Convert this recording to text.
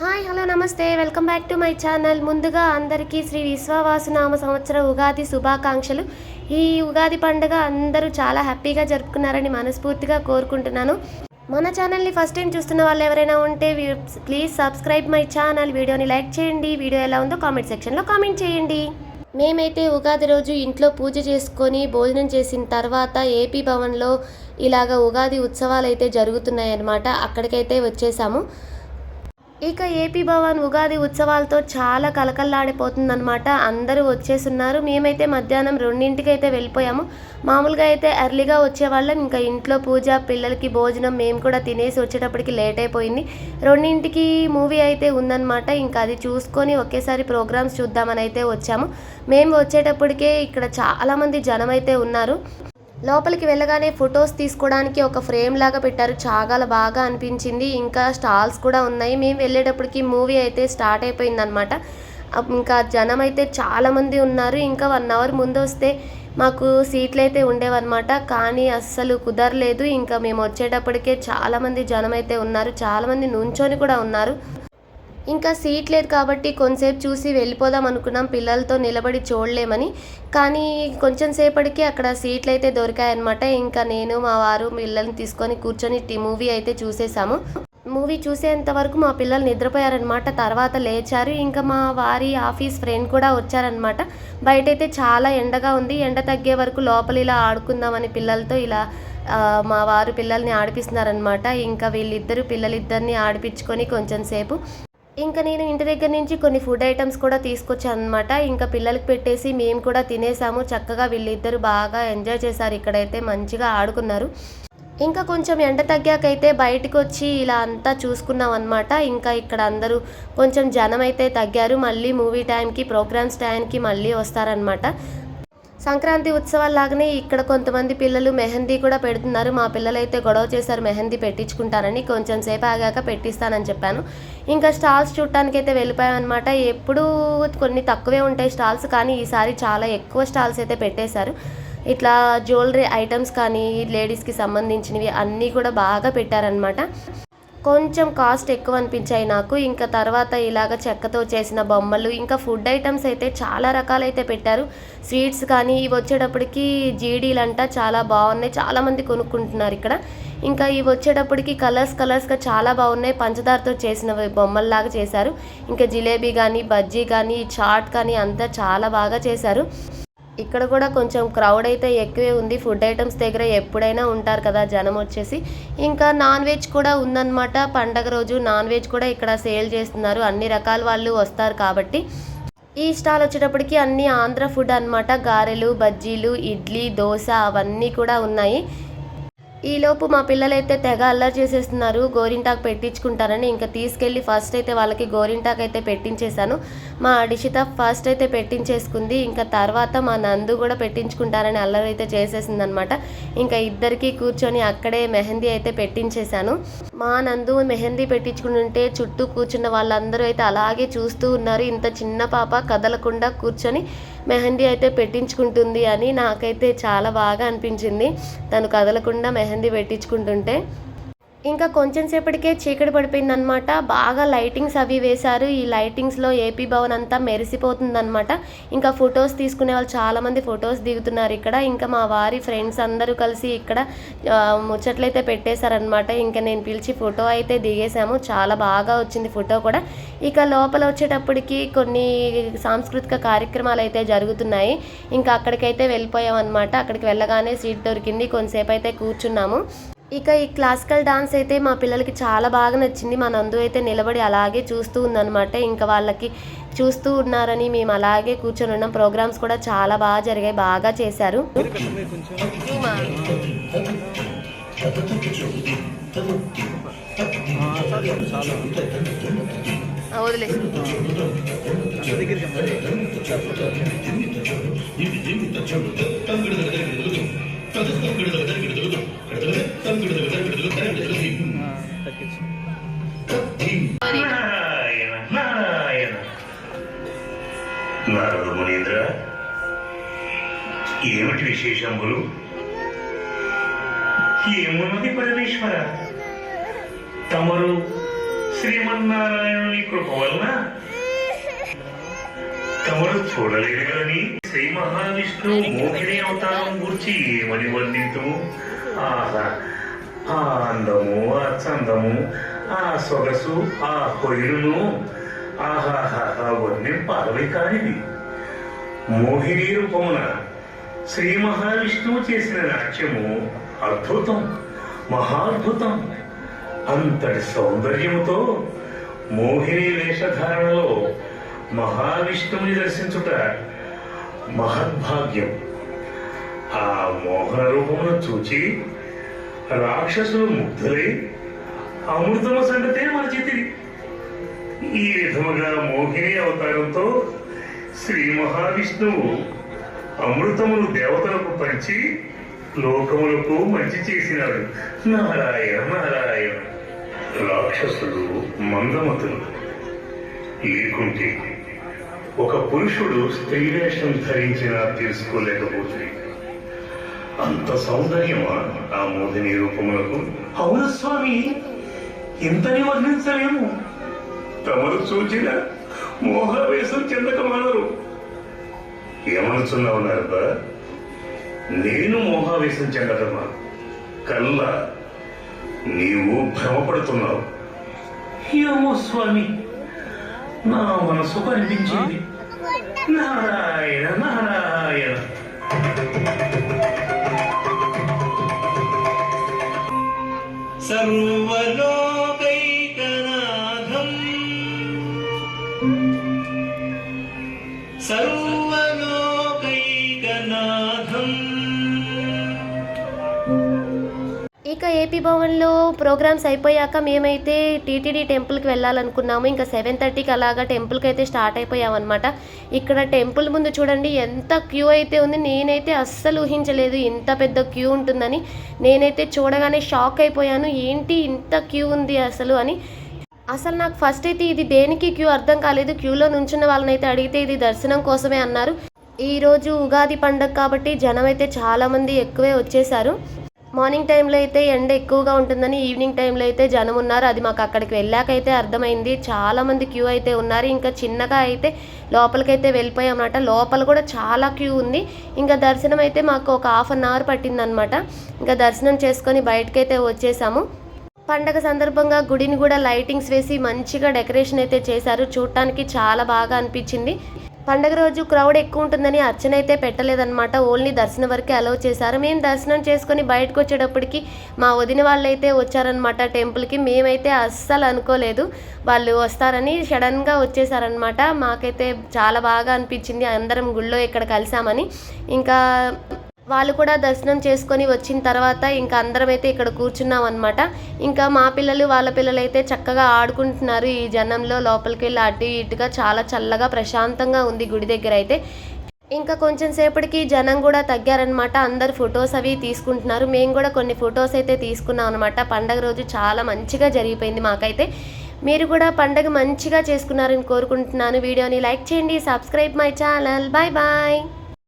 Hi hello namaste. Welcome back to my channel. ముందుగా అందరికీ శ్రీ విశ్వవాసునామ సంవత్సర ఉగాది శుభాకాంక్షలు. ఈ ఉగాది పండుగ అందరూ చాలా హ్యాపీగా జరుపుకున్నారని మనస్ఫూర్తిగా కోరుకుంటున్నాను. మన ఛానల్ని ఫస్ట్ టైం చూస్తున్న వాళ్ళు ఎవరైనా ఉంటే ప్లీజ్ సబ్స్క్రైబ్ మై ఛానల్. వీడియోని లైక్ చేయండి. వీడియో ఎలా ఉందో కామెంట్ సెక్షన్లో కామెంట్ చేయండి. మేమైతే ఉగాది రోజు ఇంట్లో పూజ చేసుకొని భోజనం చేసిన తర్వాత ఏపీ భవన్లో ఇలాగ ఉగాది ఉత్సవాలు అయితే జరుగుతున్నాయి అన్నమాట అక్కడికైతే వచ్చేసాము. ఇక ఏపీ భవన్ ఉగాది ఉత్సవాలతో చాలా కలకల్లాడిపోతుందన్నమాట. అందరూ వచ్చేస్తున్నారు మేమైతే మధ్యాహ్నం రెండింటికి అయితే వెళ్ళిపోయాము. మామూలుగా అయితే ఎర్లీగా వచ్చేవాళ్ళం. ఇంకా ఇంట్లో పూజ పిల్లలకి భోజనం మేము కూడా తినేసి వచ్చేటప్పటికి లేట్ అయిపోయింది. రెండింటికి మూవీ అయితే ఉందన్నమాట. ఇంకా అది చూసుకొని ఒకేసారి ప్రోగ్రామ్స్ చూద్దామని అయితే వచ్చాము. మేము వచ్చేటప్పటికే ఇక్కడ చాలామంది జనం అయితే ఉన్నారు. లోపలికి వెళ్ళగానే ఫొటోస్ తీసుకోవడానికి ఒక ఫ్రేమ్ లాగా పెట్టారు. చాలా బాగా అనిపించింది. ఇంకా స్టాల్స్ కూడా ఉన్నాయి. మేము వెళ్ళేటప్పటికి మూవీ అయితే స్టార్ట్ అయిపోయిందనమాట ఇంకా జనం అయితే చాలామంది ఉన్నారు. ఇంకా వన్ అవర్ ముందు వస్తే మాకు సీట్లు అయితే ఉండేవన్నమాట. కానీ అస్సలు కుదరలేదు. ఇంకా మేము వచ్చేటప్పటికే చాలామంది జనం అయితే ఉన్నారు. చాలామంది నుంచొని కూడా ఉన్నారు. ఇంకా సీట్ లేదు కాబట్టి కొంతసేపు చూసి వెళ్ళిపోదాం అనుకున్నాం. పిల్లలతో నిలబడి చూడలేమని. కానీ కొంచెం సేపటికి అక్కడ సీట్లు అయితే దొరికాయన్నమాట. ఇంకా నేను మా వారు పిల్లల్ని తీసుకొని కూర్చొని మూవీ అయితే చూసేసాము. మూవీ చూసేంత వరకు మా పిల్లలు నిద్రపోయారనమాట తర్వాత లేచారు. ఇంకా మా వారి ఆఫీస్ ఫ్రెండ్ కూడా వచ్చారనమాట బయట అయితే చాలా ఎండగా ఉంది. ఎండ తగ్గే వరకు లోపల ఇలా ఆడుకుందామని పిల్లలతో ఇలా మా వారు పిల్లల్ని ఆడిపిస్తున్నారనమాట ఇంకా వీళ్ళిద్దరు పిల్లలిద్దరిని ఆడిపించుకొని కొంచెం సేపు ఇంకా నేను ఇంటి దగ్గర నుంచి కొన్ని ఫుడ్ ఐటమ్స్ కూడా తీసుకొచ్చాను అనమాట ఇంకా పిల్లలకి పెట్టేసి మేము కూడా తినేసాము. చక్కగా వీళ్ళిద్దరు బాగా ఎంజాయ్ చేశారు. ఇక్కడైతే మంచిగా ఆడుకున్నారు. ఇంకా కొంచెం ఎండ తగ్గాకైతే బయటకు వచ్చి ఇలా అంతా చూసుకున్నాం అనమాట ఇంకా ఇక్కడ అందరూ కొంచెం జనం అయితే తగ్గారు. మళ్ళీ మూవీ టైంకి ప్రోగ్రామ్స్ టైంకి మళ్ళీ వస్తారనమాట సంక్రాంతి ఉత్సవాల్లాగానే ఇక్కడ కొంతమంది పిల్లలు మెహందీ కూడా పెడుతున్నారు. మా పిల్లలు అయితే గొడవ చేశారు మెహందీ పెట్టించుకుంటారని. కొంచెం సేపు ఆగాక పెట్టిస్తానని చెప్పాను. ఇంకా స్టాల్స్ చూడటానికైతే వెళ్ళిపోయామన్నమాట. ఎప్పుడూ కొన్ని తక్కువే ఉంటాయి స్టాల్స్ కానీ ఈసారి చాలా ఎక్కువ స్టాల్స్ అయితే పెట్టేశారు. ఇట్లా జ్యువెలరీ ఐటమ్స్ కానీ లేడీస్కి సంబంధించినవి అన్నీ కూడా బాగా పెట్టారనమాట కొంచెం కాస్ట్ ఎక్కువ అనిపించాయి నాకు. ఇంకా తర్వాత ఇలాగ చెక్కతో చేసిన బొమ్మలు ఇంకా ఫుడ్ ఐటమ్స్ అయితే చాలా రకాలైతే పెట్టారు. స్వీట్స్ కానీ ఇవి వచ్చేటప్పటికి జీడీలంట చాలా బాగున్నాయి. చాలామంది కొనుక్కుంటున్నారు ఇక్కడ. ఇంకా ఇవి వచ్చేటప్పటికి కలర్స్ కలర్స్గా చాలా బాగున్నాయి. పంచదారతో చేసిన బొమ్మల్లాగా చేశారు. ఇంకా జిలేబీ కానీ బజ్జీ కానీ చాట్ కానీ అంతా చాలా బాగా చేశారు. ఇక్కడ కూడా కొంచెం క్రౌడ్ అయితే ఎక్కువే ఉంది. ఫుడ్ ఐటమ్స్ దగ్గర ఎప్పుడైనా ఉంటారు కదా జనం వచ్చేసి. ఇంకా నాన్ వెజ్ కూడా ఉందన్నమాట. పండగ రోజు నాన్ వెజ్ కూడా ఇక్కడ సేల్ చేస్తున్నారు. అన్ని రకాల వాళ్ళు వస్తారు కాబట్టి. ఈ స్టాల్ వచ్చేటప్పటికి అన్ని ఆంధ్ర ఫుడ్ అన్నమాట. గారెలు బజ్జీలు ఇడ్లీ దోశ అవన్నీ కూడా ఉన్నాయి. ఈలోపు మా పిల్లలైతే తెగ అల్లరి చేసేస్తున్నారు. గోరింటాకు పెట్టించుకుంటారని ఇంకా తీసుకెళ్ళి ఫస్ట్ అయితే వాళ్ళకి గోరింటాకు అయితే పెట్టించేశాను. మా అడిషిత ఫస్ట్ అయితే పెట్టించేసుకుంది. ఇంకా తర్వాత మా నందు కూడా పెట్టించుకుంటారని అల్లరి అయితే చేసేసింది అనమాట ఇంకా ఇద్దరికి కూర్చొని అక్కడే మెహందీ అయితే పెట్టించేశాను. మా నందు మెహందీ పెట్టించుకుంటుంటే చుట్టూ కూర్చున్న వాళ్ళందరూ అయితే అలాగే చూస్తూ ఉన్నారు. ఇంత చిన్న పాప కదలకుండా కూర్చొని మెహందీ అయితే పెట్టించుకుంటుంది అని నాకైతే చాలా బాగా అనిపించింది. తను కదలకుండా మెహందీ పెట్టించుకుంటుంటే ఇంకా కొంచెం సేపటికే చీకటి పడిపోయింది అనమాట బాగా లైటింగ్స్ అవి వేశారు. ఈ లైటింగ్స్లో ఏపీ భవన్ అంతా మెరిసిపోతుందనమాట ఇంకా ఫొటోస్ తీసుకునే వాళ్ళు చాలామంది ఫొటోస్ దిగుతున్నారు ఇక్కడ. ఇంకా మా వారి ఫ్రెండ్స్ అందరూ కలిసి ఇక్కడ ముచ్చట్లయితే పెట్టేశారనమాట ఇంకా నేను పిలిచి ఫోటో అయితే దిగేశాము. చాలా బాగా వచ్చింది ఫోటో కూడా. ఇక లోపల వచ్చేటప్పటికి కొన్ని సాంస్కృతిక కార్యక్రమాలు అయితే జరుగుతున్నాయి. ఇంకా అక్కడికైతే వెళ్ళిపోయాం అనమాట అక్కడికి వెళ్ళగానే సీట్ దొరికింది. కొంతసేపు అయితే కూర్చున్నాము. ఇక ఈ క్లాసికల్ డాన్స్ అయితే మా పిల్లలకి చాలా బాగా నచ్చింది. మా నందు అయితే నిలబడి అలాగే చూస్తూ ఉందన్నమాట. ఇంకా వాళ్ళకి చూస్తూ ఉన్నారని మేము అలాగే కూర్చొని ఉన్నాం. ప్రోగ్రామ్స్ కూడా చాలా బాగా జరిగాయి బాగా చేశారు. వదిలే నారదు మునీంద్ర ఏమిటి విశేషములు ఏమున్నది పరమేశ్వర? తమరు శ్రీమన్నారాయణుని కృప వలన? తమరు చూడలేదు గాని శ్రీ మహావిష్ణువు మోహిని అవతారం గురించి ఏమని వర్ణింతుము? ఆహా. ఆ అందము ఆ చందము ఆ సొగసు ఆ కొయ్యను ఆహాహా వర్ణింపాలవి కానిది. మోహిని రూపమున శ్రీ మహావిష్ణువు చేసిన నాట్యము అద్భుతం మహాద్భుతం. అంతటి సౌందర్యముతో మోహిని వేషధారణలో మహావిష్ణువుని దర్శించుట మహద్భాగ్యం. ఆ మోహన రూపమును చూచి రాక్షసులు ముగ్ధులై అమృతమ సంగతే మరచితిరి ఈ విధముగా మోహిని అవతారంతో శ్రీ మహావిష్ణువు అమృతమును దేవతలకు పంచి లోకములకు మంచి చేసినాడు. నారాయణ నారాయణ. రాక్షసులు మందమతులు. లేకుంటే ఒక పురుషుడు స్త్రీ వేషం ధరించినా తెలుసుకోలేకపోతుంది అంత సౌందర్యమా ఆ మోహిని రూపములకు అవును స్వామి. ఇంతని వర్ణించలేము. తమరు చూచిన మోహవేశం చెందక మానరు. ఏమనుచున్నావు నారద? నేను మోహావేశం చెందటమా? కల్లా నీవు భ్రమపడుతున్నావు. ఏమో స్వామి. నా మనసుకు అనిపించింది. నారాయణ నారాయణ. సర్వలో ఇక ఏపీ భవన్లో ప్రోగ్రామ్స్ అయిపోయాక మేమైతే టీటీడీ టెంపుల్కి వెళ్ళాలనుకున్నాము. ఇంకా సెవెన్ థర్టీకి అలాగా టెంపుల్కి అయితే స్టార్ట్ అయిపోయామన్నమాట. ఇక్కడ టెంపుల్ ముందు చూడండి ఎంత క్యూ అయితే ఉంది నేనైతే అస్సలు ఊహించలేదు ఇంత పెద్ద క్యూ ఉంటుందని. నేనైతే చూడగానే షాక్ అయిపోయాను ఏంటి ఇంత క్యూ ఉంది అసలు అని. అసలు నాకు ఫస్ట్ అయితే ఇది దేనికి క్యూ అర్థం కాలేదు. క్యూలో నుంచున్న వాళ్ళని అయితే అడిగితే ఇది దర్శనం కోసమే అన్నారు. ఈరోజు ఉగాది పండగ కాబట్టి జనం అయితే చాలామంది ఎక్కువే వచ్చేసారు మార్నింగ్ టైంలో అయితే ఎండ ఎక్కువగా ఉంటుందని ఈవినింగ్ టైంలో అయితే జనం ఉన్నారు. అది మాకు అక్కడికి వెళ్ళాకైతే అర్థమైంది. చాలా మంది క్యూ అయితే ఉన్నారు. ఇంకా చిన్నగా అయితే లోపలికైతే వెళ్ళిపోయామన్నమాట. లోపల కూడా చాలా క్యూ ఉంది. ఇంకా దర్శనం అయితే మాకు ఒక హాఫ్ అన్ అవర్ పట్టిందనమాట ఇంకా దర్శనం చేసుకొని బయటకైతే వచ్చేసాము. పండగ సందర్భంగా గుడిని కూడా లైటింగ్స్ వేసి మంచిగా డెకరేషన్ అయితే చేశారు. చూడటానికి చాలా బాగా అనిపించింది. పండగ రోజు క్రౌడ్ ఎక్కువ ఉంటుందని అర్చన అయితే పెట్టలేదన్నమాట. ఓన్లీ దర్శనం వరకే అలౌ చేశారు. మేము దర్శనం చేసుకొని బయటకు వచ్చేటప్పటికి మా వదిన వాళ్ళు అయితే వచ్చారనమాట టెంపుల్కి. మేమైతే అస్సలు అనుకోలేదు వాళ్ళు వస్తారని సడన్గా వచ్చేసారనమాట మాకైతే చాలా బాగా అనిపించింది. అందరం గుళ్ళో ఇక్కడ కలిసామని. ఇంకా వాళ్ళు కూడా దర్శనం చేసుకొని వచ్చిన తర్వాత ఇంకా అందరం అయితే ఇక్కడ కూర్చున్నాం అనమాట ఇంకా మా పిల్లలు వాళ్ళ పిల్లలు అయితే చక్కగా ఆడుకుంటున్నారు ఈ జనంలో. లోపలికి వెళ్ళి అటు ఇటుగా చాలా చల్లగా ప్రశాంతంగా ఉంది గుడి దగ్గర అయితే. ఇంకా కొంచెం సేపటికి జనం కూడా తగ్గారనమాట అందరు ఫొటోస్ అవి తీసుకుంటున్నారు. మేము కూడా కొన్ని ఫొటోస్ అయితే తీసుకున్నాం అనమాట పండగ రోజు చాలా మంచిగా జరిగిపోయింది మాకైతే. మీరు కూడా పండగ మంచిగా చేసుకున్నారని కోరుకుంటున్నాను. వీడియోని లైక్ చేయండి subscribe my channel. Bye bye.